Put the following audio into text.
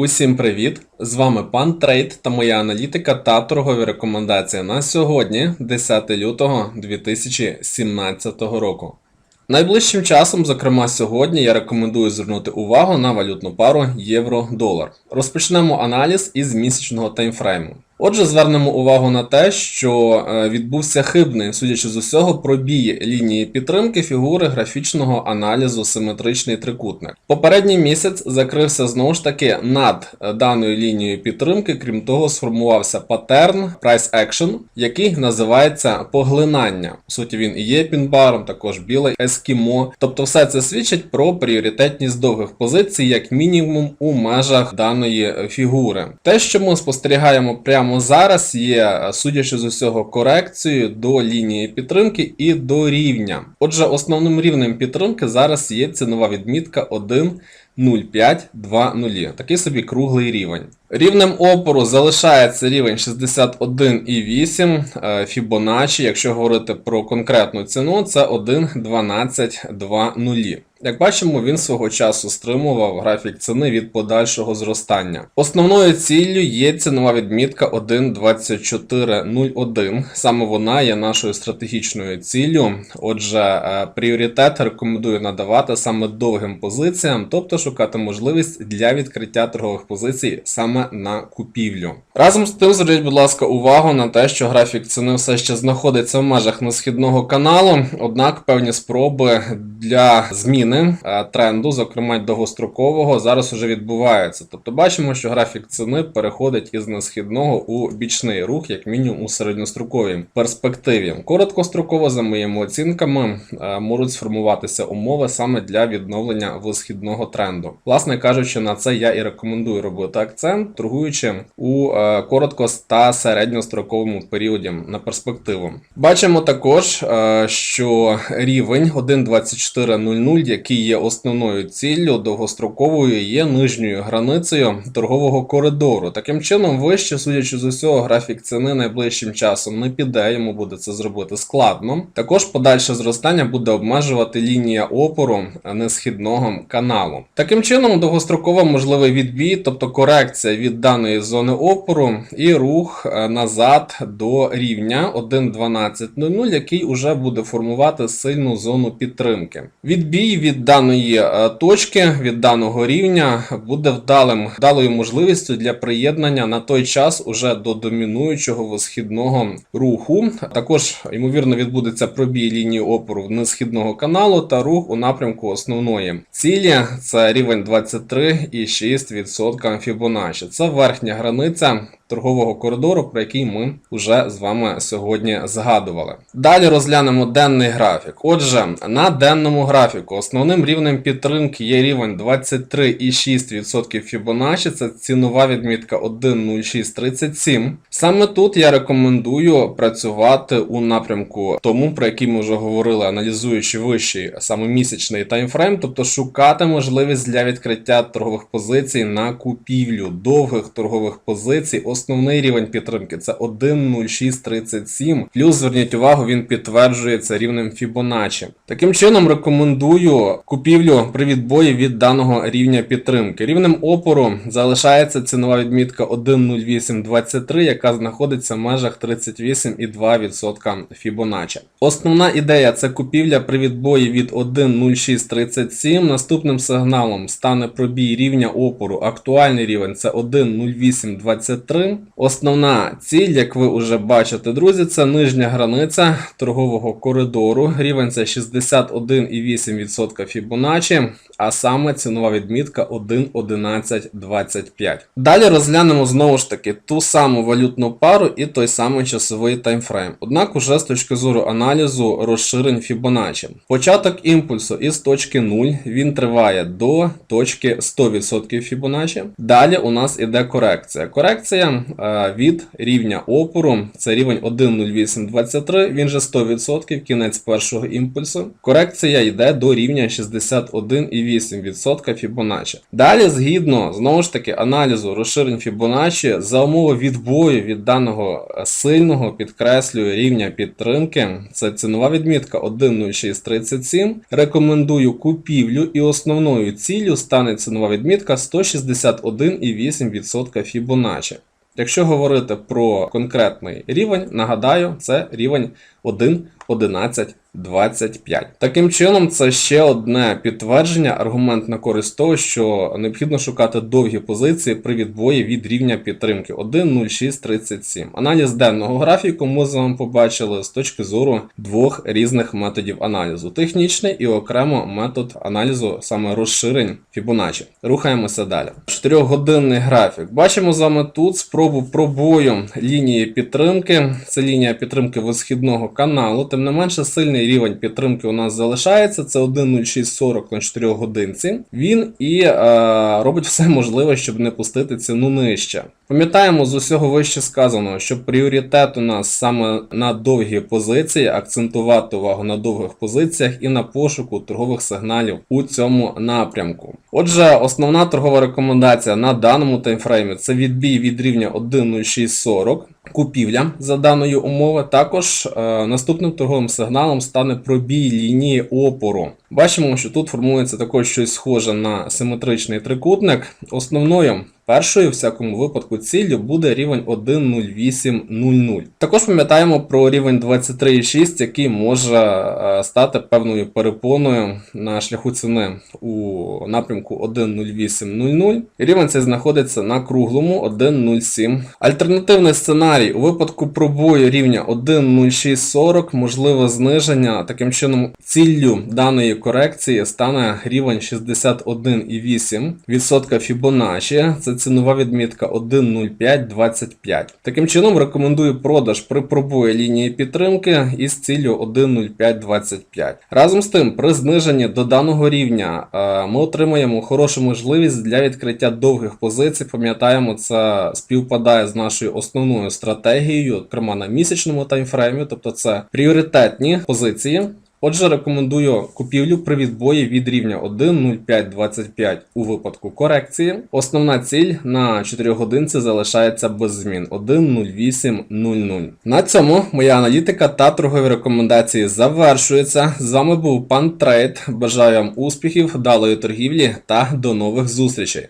Усім привіт! З вами пан Трейд та моя аналітика та торгові рекомендації на сьогодні, 10 лютого 2017 року. Найближчим часом, зокрема сьогодні, я рекомендую звернути увагу на валютну пару євро-долар. Розпочнемо аналіз із місячного таймфрейму. Отже, звернемо увагу на те, що е, відбувся хибний, судячи з усього, пробій лінії підтримки фігури графічного аналізу симетричний трикутник. Попередній місяць закрився знову ж таки над е, даною лінією підтримки. Крім того, сформувався паттерн Price Action, який називається поглинання. В суті, він і є пінбаром, також білий ескімо. Тобто, все це свідчить про пріоритетність довгих позицій, як мінімум у межах даної е, фігури. Те, що ми спостерігаємо прямо зараз, є, судячи з усього, корекцією до лінії підтримки і до рівня. Отже, основним рівнем підтримки зараз є цінова відмітка 1. 0,520. Такий собі круглий рівень. Рівнем опору залишається рівень 61,8 е, Fibonacci. Якщо говорити про конкретну ціну, це 1,1220. Як бачимо, він свого часу стримував графік ціни від подальшого зростання. Основною ціллю є цінова відмітка 1.2401. Саме вона є нашою стратегічною ціллю. Отже, е, пріоритет рекомендую надавати саме довгим позиціям, тобто шукати можливість для відкриття торгових позицій саме на купівлю. Разом з тим, зверніть, будь ласка, увагу на те, що графік ціни все ще знаходиться в межах несхідного каналу, однак певні спроби для зміни тренду, зокрема довгострокового, зараз уже відбуваються. Тобто бачимо, що графік ціни переходить із несхідного у бічний рух, як мінімум у середньостроковій перспективі. Короткостроково, за моїми оцінками, можуть сформуватися умови саме для відновлення висхідного тренду. Власне кажучи, на це я і рекомендую робити акцент, торгуючи у коротко та середньостроковому періоді на перспективу. Бачимо також, що рівень 1.2400, який є основною ціллю довгостроковою, є нижньою границею торгового коридору. Таким чином, вище, судячи з усього, графік ціни найближчим часом не піде, йому буде це зробити складно. Також подальше зростання буде обмежувати лінія опору несхідного каналу. Таким чином, довгостроково можливий відбій, тобто корекція від даної зони опору і рух е, назад до рівня 1.12.00, який уже буде формувати сильну зону підтримки. Відбій від даної е, точки, від даного рівня буде вдалим, вдалою можливістю для приєднання на той час уже до домінуючого висхідного руху. Також, ймовірно, відбудеться пробій лінії опору несхідного каналу та рух у напрямку основної цілі. Це рівень 23,6% Fibonacci. Це верхня границя торгового коридору, про який ми вже з вами сьогодні згадували. Далі розглянемо денний графік. Отже, на денному графіку основним рівнем підтримки є рівень 23,6% Fibonacci, це цінова відмітка 1,0637. Саме тут я рекомендую працювати у напрямку тому, про який ми вже говорили, аналізуючи вищий саме місячний таймфрейм, тобто шукати можливість для відкриття торгових позицій на купівлю довгих торгових позицій основний рівень підтримки це 1.0637. Плюс зверніть увагу, він підтверджується рівнем Fibonacci. Таким чином, рекомендую купівлю при відбої від даного рівня підтримки. Рівнем опору залишається цінова відмітка 1.0823, яка знаходиться в межах 38,2% Fibonacci. Основна ідея це купівля при відбої від 1.0637. Наступним сигналом стане пробій рівня опору. Актуальний рівень це 1.0823. Основна ціль, як ви вже бачите, друзі, це нижня границя торгового коридору. Рівень це 61,8% Fibonacci, а саме цінова відмітка 1.1125. Далі розглянемо знову ж таки ту саму валютну пару і той самий часовий таймфрейм. Однак, уже з точки зору аналізу розширень Fibonacci. Початок імпульсу із точки 0 він триває до точки 100% Fibonacci. Далі у нас іде корекція. Корекція е, від рівня опору. Це рівень 1.0823, він же 100%, кінець першого імпульсу. Корекція йде до рівня 61,8%. 1,08% Fibonacci. Далі, згідно знову ж таки аналізу розширень Fibonacci, за умови відбою від даного е, сильного підкреслюю рівня підтримки, це цінова відмітка 1,0637. Рекомендую купівлю і основною ціллю стане цінова відмітка 161,8% Fibonacci. Якщо говорити про конкретний рівень, нагадаю, це рівень 1.11.25. Таким чином, це ще одне підтвердження, аргумент на користь того, що необхідно шукати довгі позиції при відбої від рівня підтримки 1.0637. Аналіз денного графіку ми з вами побачили з точки зору двох різних методів аналізу: технічний і окремо метод аналізу саме розширень Fibonacci. Рухаємося далі. 4-годинний графік. Бачимо з вами тут спробу пробою лінії підтримки. Це лінія підтримки висхідного каналу. Тим не менше, сильний рівень підтримки у нас залишається. Це 1.0640 на 4 годинці. Він і е, робить все можливе, щоб не пустити ціну нижче. Пам'ятаємо з усього вище сказаного, що пріоритет у нас саме на довгі позиції, акцентувати увагу на довгих позиціях і на пошуку торгових сигналів у цьому напрямку. Отже, основна торгова рекомендація на даному таймфреймі це відбій від рівня 1.0640. Купівля за даної умови. Також е, наступним торговим сигналом стане пробій лінії опору. Бачимо, що тут формується також щось схоже на симетричний трикутник. Основною першою, в всякому випадку, ціллю буде рівень 1.0800. Також пам'ятаємо про рівень 23.6, який може е, стати певною перепоною на шляху ціни у напрямку 1.0800. Рівень цей знаходиться на круглому 1.07. Альтернативний сценарій у випадку пробою рівня 1.0640 можливе зниження. Таким чином, ціллю даної корекції стане рівень 61,8% Fibonacci. Це цінова відмітка 1.0525. Таким чином, рекомендую продаж при пробої лінії підтримки із ціллю 1.0525. Разом з тим, при зниженні до даного рівня е, ми отримаємо хорошу можливість для відкриття довгих позицій. Пам'ятаємо, це співпадає з нашою основною стратегією, зокрема на місячному таймфреймі, тобто це пріоритетні позиції. Отже, рекомендую купівлю при відбої від рівня 1.0525 у випадку корекції. Основна ціль на 4 годинці залишається без змін 1.0800. На цьому моя аналітика та торгові рекомендації завершуються. З вами був пан Трейд. Бажаю вам успіхів, вдалої торгівлі та до нових зустрічей.